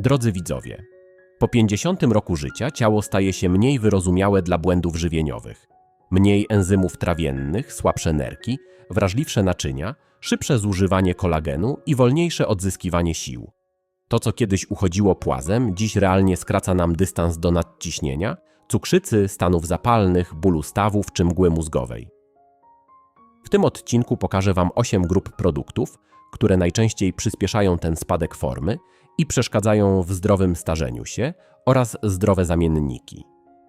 Drodzy widzowie, po 50 roku życia ciało staje się mniej wyrozumiałe dla błędów żywieniowych. Mniej enzymów trawiennych, słabsze nerki, wrażliwsze naczynia, szybsze zużywanie kolagenu i wolniejsze odzyskiwanie sił. To, co kiedyś uchodziło płazem, dziś realnie skraca nam dystans do nadciśnienia, cukrzycy, stanów zapalnych, bólu stawów czy mgły mózgowej. W tym odcinku pokażę Wam 8 grup produktów, które najczęściej przyspieszają ten spadek formy i przeszkadzają w zdrowym starzeniu się oraz zdrowe zamienniki.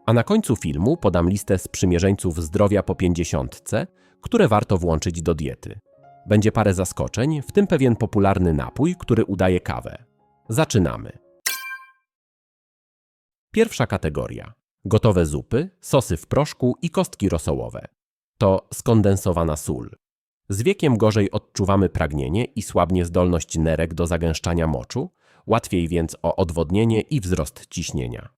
A na końcu filmu podam listę sprzymierzeńców zdrowia po 50, które warto włączyć do diety. Będzie parę zaskoczeń, w tym pewien popularny napój, który udaje kawę. Zaczynamy. Pierwsza kategoria. Gotowe zupy, sosy w proszku i kostki rosołowe. To skondensowana sól. Z wiekiem gorzej odczuwamy pragnienie i słabnie zdolność nerek do zagęszczania moczu, łatwiej więc o odwodnienie i wzrost ciśnienia.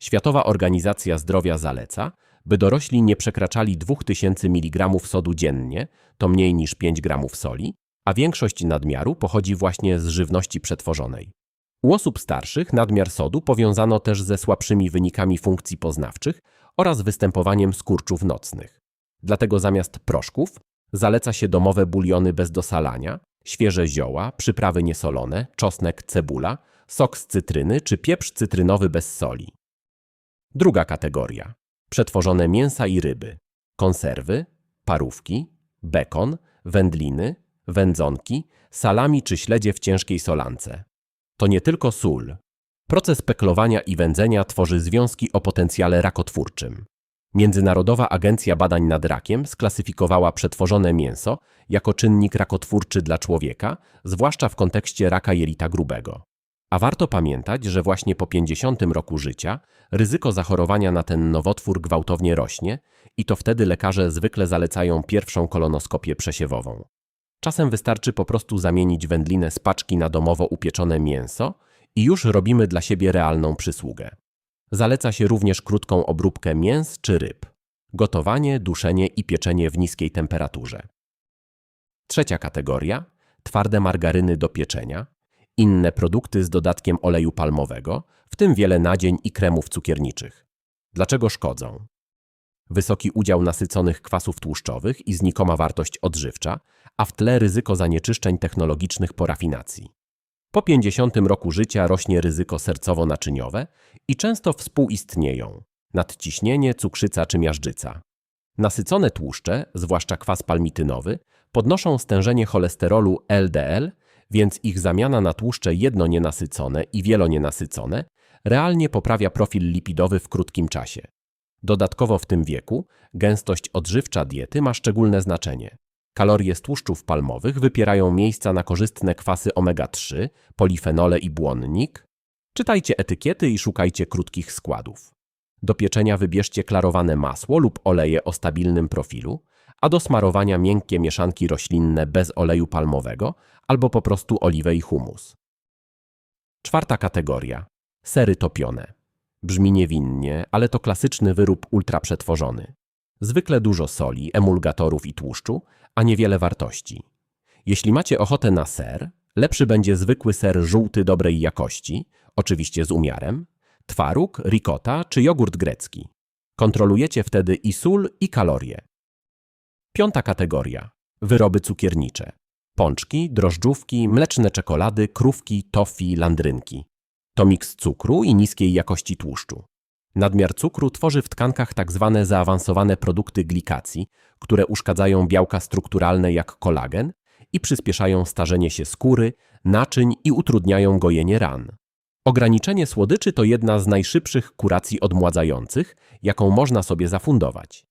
Światowa Organizacja Zdrowia zaleca, by dorośli nie przekraczali 2000 mg sodu dziennie, to mniej niż 5 g soli, a większość nadmiaru pochodzi właśnie z żywności przetworzonej. U osób starszych nadmiar sodu powiązano też ze słabszymi wynikami funkcji poznawczych oraz występowaniem skurczów nocnych. Dlatego zamiast proszków zaleca się domowe buliony bez dosalania, świeże zioła, przyprawy niesolone, czosnek, cebula, sok z cytryny czy pieprz cytrynowy bez soli. Druga kategoria. Przetworzone mięsa i ryby. Konserwy, parówki, bekon, wędliny, wędzonki, salami czy śledzie w ciężkiej solance. To nie tylko sól. Proces peklowania i wędzenia tworzy związki o potencjale rakotwórczym. Międzynarodowa Agencja Badań nad Rakiem sklasyfikowała przetworzone mięso jako czynnik rakotwórczy dla człowieka, zwłaszcza w kontekście raka jelita grubego. A warto pamiętać, że właśnie po 50 roku życia ryzyko zachorowania na ten nowotwór gwałtownie rośnie i to wtedy lekarze zwykle zalecają pierwszą kolonoskopię przesiewową. Czasem wystarczy po prostu zamienić wędlinę z paczki na domowo upieczone mięso i już robimy dla siebie realną przysługę. Zaleca się również krótką obróbkę mięs czy ryb. Gotowanie, duszenie i pieczenie w niskiej temperaturze. Trzecia kategoria twarde margaryny do pieczenia, inne produkty z dodatkiem oleju palmowego, w tym wiele nadzień i kremów cukierniczych. Dlaczego szkodzą? Wysoki udział nasyconych kwasów tłuszczowych i znikoma wartość odżywcza, a w tle ryzyko zanieczyszczeń technologicznych po rafinacji. Po 50 roku życia rośnie ryzyko sercowo-naczyniowe i często współistnieją nadciśnienie, cukrzyca czy miażdżyca. Nasycone tłuszcze, zwłaszcza kwas palmitynowy, podnoszą stężenie cholesterolu LDL, więc ich zamiana na tłuszcze jednonienasycone i wielonienasycone realnie poprawia profil lipidowy w krótkim czasie. Dodatkowo w tym wieku gęstość odżywcza diety ma szczególne znaczenie. Kalorie z tłuszczów palmowych wypierają miejsca na korzystne kwasy omega-3, polifenole i błonnik. Czytajcie etykiety i szukajcie krótkich składów. Do pieczenia wybierzcie klarowane masło lub oleje o stabilnym profilu, a do smarowania miękkie mieszanki roślinne bez oleju palmowego albo po prostu oliwę i humus. Czwarta kategoria. Sery topione. Brzmi niewinnie, ale to klasyczny wyrób ultraprzetworzony. Zwykle dużo soli, emulgatorów i tłuszczu, a niewiele wartości. Jeśli macie ochotę na ser, lepszy będzie zwykły ser żółty dobrej jakości, oczywiście z umiarem, twaróg, ricotta czy jogurt grecki. Kontrolujecie wtedy i sól, i kalorie. Piąta kategoria. Wyroby cukiernicze. Pączki, drożdżówki, mleczne czekolady, krówki, tofi, landrynki. To miks cukru i niskiej jakości tłuszczu. Nadmiar cukru tworzy w tkankach tzw. Tak zaawansowane produkty glikacji, które uszkadzają białka strukturalne jak kolagen i przyspieszają starzenie się skóry, naczyń i utrudniają gojenie ran. Ograniczenie słodyczy to jedna z najszybszych kuracji odmładzających, jaką można sobie zafundować.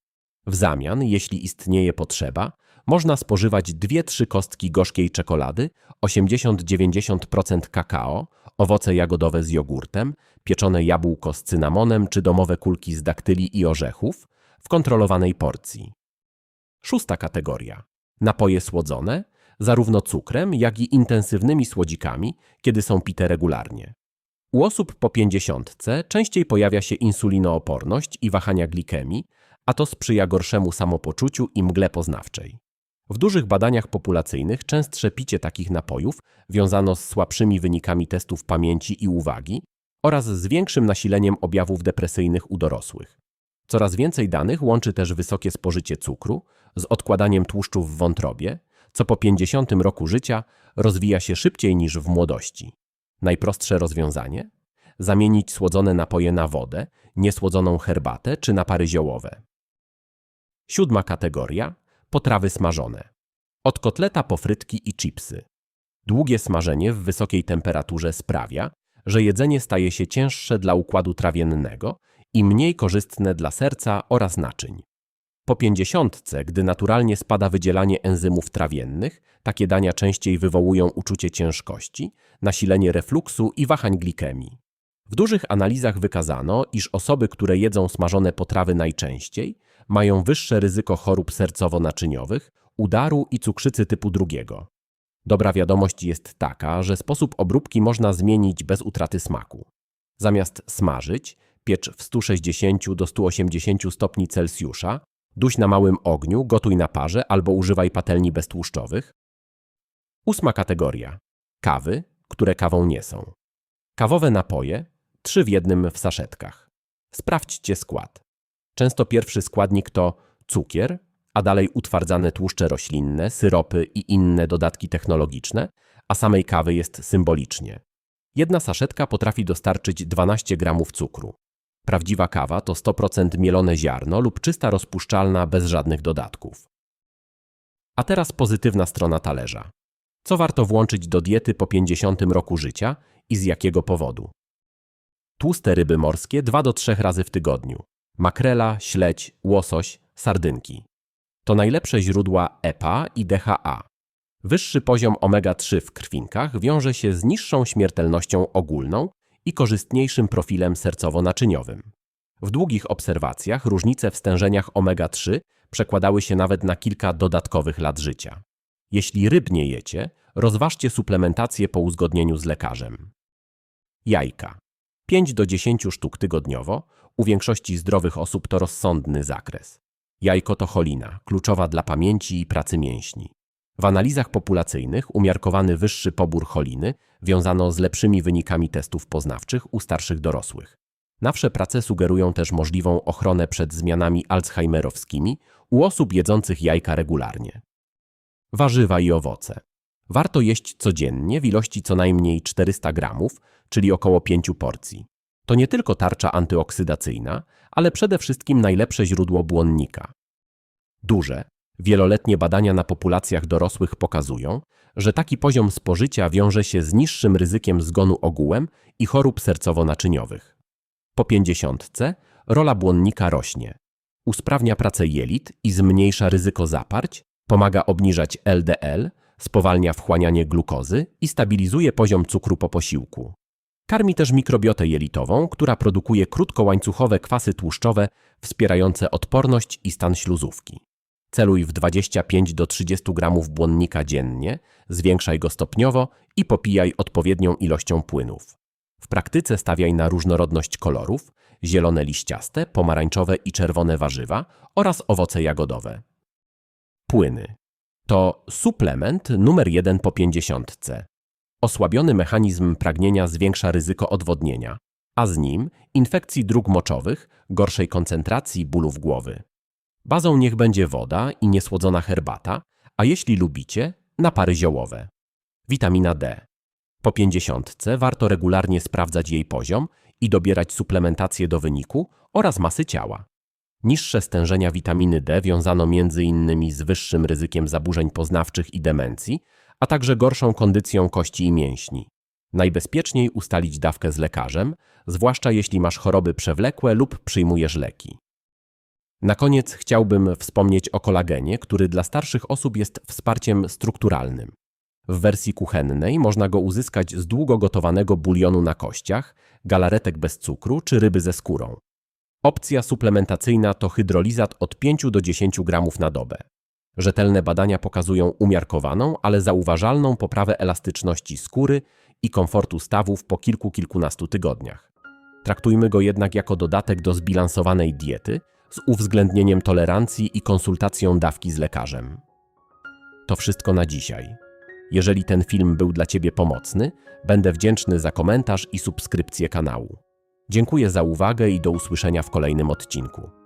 W zamian, jeśli istnieje potrzeba, można spożywać 2-3 kostki gorzkiej czekolady, 80-90% kakao, owoce jagodowe z jogurtem, pieczone jabłko z cynamonem czy domowe kulki z daktyli i orzechów w kontrolowanej porcji. Szósta kategoria. Napoje słodzone, zarówno cukrem, jak i intensywnymi słodzikami, kiedy są pite regularnie. U osób po 50 częściej pojawia się insulinooporność i wahania glikemii, a to sprzyja gorszemu samopoczuciu i mgle poznawczej. W dużych badaniach populacyjnych częstsze picie takich napojów wiązano z słabszymi wynikami testów pamięci i uwagi oraz z większym nasileniem objawów depresyjnych u dorosłych. Coraz więcej danych łączy też wysokie spożycie cukru z odkładaniem tłuszczu w wątrobie, co po 50 roku życia rozwija się szybciej niż w młodości. Najprostsze rozwiązanie? Zamienić słodzone napoje na wodę, niesłodzoną herbatę czy napary ziołowe. Siódma kategoria potrawy smażone. Od kotleta po frytki i chipsy. Długie smażenie w wysokiej temperaturze sprawia, że jedzenie staje się cięższe dla układu trawiennego i mniej korzystne dla serca oraz naczyń. Po pięćdziesiątce, gdy naturalnie spada wydzielanie enzymów trawiennych, takie dania częściej wywołują uczucie ciężkości, nasilenie refluksu i wahań glikemii. W dużych analizach wykazano, iż osoby, które jedzą smażone potrawy najczęściej, mają wyższe ryzyko chorób sercowo-naczyniowych, udaru i cukrzycy typu drugiego. Dobra wiadomość jest taka, że sposób obróbki można zmienić bez utraty smaku. Zamiast smażyć, piecz w 160 do 180 stopni Celsjusza, duś na małym ogniu, gotuj na parze albo używaj patelni beztłuszczowych. Ósma kategoria. Kawy, które kawą nie są. Kawowe napoje, trzy w jednym w saszetkach. Sprawdźcie skład. Często pierwszy składnik to cukier, a dalej utwardzane tłuszcze roślinne, syropy i inne dodatki technologiczne, a samej kawy jest symbolicznie. Jedna saszetka potrafi dostarczyć 12 gramów cukru. Prawdziwa kawa to 100% mielone ziarno lub czysta rozpuszczalna bez żadnych dodatków. A teraz pozytywna strona talerza. Co warto włączyć do diety po 50 roku życia i z jakiego powodu? Tłuste ryby morskie 2 do 3 razy w tygodniu. Makrela, śledź, łosoś, sardynki. To najlepsze źródła EPA i DHA. Wyższy poziom omega-3 w krwinkach wiąże się z niższą śmiertelnością ogólną i korzystniejszym profilem sercowo-naczyniowym. W długich obserwacjach różnice w stężeniach omega-3 przekładały się nawet na kilka dodatkowych lat życia. Jeśli ryb nie jecie, rozważcie suplementację po uzgodnieniu z lekarzem. Jajka. 5 do 10 sztuk tygodniowo, u większości zdrowych osób to rozsądny zakres. Jajko to cholina, kluczowa dla pamięci i pracy mięśni. W analizach populacyjnych umiarkowany wyższy pobór choliny wiązano z lepszymi wynikami testów poznawczych u starszych dorosłych. Nawsze prace sugerują też możliwą ochronę przed zmianami alzheimerowskimi u osób jedzących jajka regularnie. Warzywa i owoce. Warto jeść codziennie w ilości co najmniej 400 gramów, czyli około 5 porcji. To nie tylko tarcza antyoksydacyjna, ale przede wszystkim najlepsze źródło błonnika. Duże, wieloletnie badania na populacjach dorosłych pokazują, że taki poziom spożycia wiąże się z niższym ryzykiem zgonu ogółem i chorób sercowo-naczyniowych. Po pięćdziesiątce rola błonnika rośnie. Usprawnia pracę jelit i zmniejsza ryzyko zaparć, pomaga obniżać LDL, spowalnia wchłanianie glukozy i stabilizuje poziom cukru po posiłku. Karmi też mikrobiotę jelitową, która produkuje krótkołańcuchowe kwasy tłuszczowe wspierające odporność i stan śluzówki. Celuj w 25 do 30 gramów błonnika dziennie, zwiększaj go stopniowo i popijaj odpowiednią ilością płynów. W praktyce stawiaj na różnorodność kolorów, zielone liściaste, pomarańczowe i czerwone warzywa oraz owoce jagodowe. Płyny. To suplement numer jeden po pięćdziesiątce. Osłabiony mechanizm pragnienia zwiększa ryzyko odwodnienia, a z nim infekcji dróg moczowych, gorszej koncentracji, bólów głowy. Bazą niech będzie woda i niesłodzona herbata, a jeśli lubicie, napary ziołowe. Witamina D. Po pięćdziesiątce warto regularnie sprawdzać jej poziom i dobierać suplementację do wyniku oraz masy ciała. Niższe stężenia witaminy D wiązano m.in. z wyższym ryzykiem zaburzeń poznawczych i demencji, a także gorszą kondycją kości i mięśni. Najbezpieczniej ustalić dawkę z lekarzem, zwłaszcza jeśli masz choroby przewlekłe lub przyjmujesz leki. Na koniec chciałbym wspomnieć o kolagenie, który dla starszych osób jest wsparciem strukturalnym. W wersji kuchennej można go uzyskać z długo gotowanego bulionu na kościach, galaretek bez cukru czy ryby ze skórą. Opcja suplementacyjna to hydrolizat od 5 do 10 gramów na dobę. Rzetelne badania pokazują umiarkowaną, ale zauważalną poprawę elastyczności skóry i komfortu stawów po kilku, kilkunastu tygodniach. Traktujmy go jednak jako dodatek do zbilansowanej diety z uwzględnieniem tolerancji i konsultacją dawki z lekarzem. To wszystko na dzisiaj. Jeżeli ten film był dla Ciebie pomocny, będę wdzięczny za komentarz i subskrypcję kanału. Dziękuję za uwagę i do usłyszenia w kolejnym odcinku.